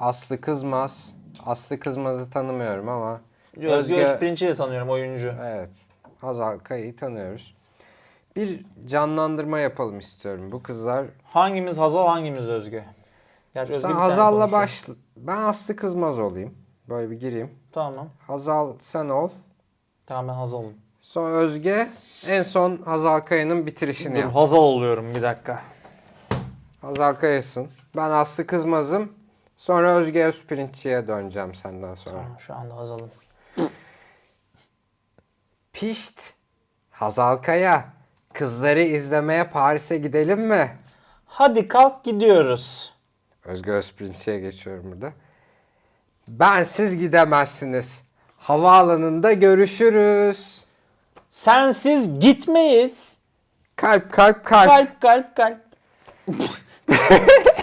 Aslı Kızmaz. Aslı Kızmaz'ı tanımıyorum ama Özge Özge- Özpirinç'i de tanıyorum oyuncu. evet Hazal Kaya'yı tanıyoruz. Bir canlandırma yapalım istiyorum. Bu kızlar Hangimiz Hazal hangimiz Özge? Gerçi Özge sen Hazal'la başla. Ben Aslı Kızmaz olayım. Böyle bir gireyim. Tamam. Hazal sen ol. Tamam ben Hazal'ım. Sonra Özge en son Hazal Kaya'nın bitirişini Dur yap. Hazal oluyorum bir dakika. Hazal Kaya'sın. Ben Aslı Kızmaz'ım. Sonra Özge Özpirinççi'ye döneceğim senden sonra. Tamam şu anda Hazal'ım. Pişt. Hazal Kaya. Kızları izlemeye Paris'e gidelim mi? Hadi kalk gidiyoruz. Özge Özpirinç'e geçiyorum burada. Ben siz gidemezsiniz. Havaalanında görüşürüz. Sensiz gitmeyiz. Kalp kalp kalp. Kalp kalp kalp.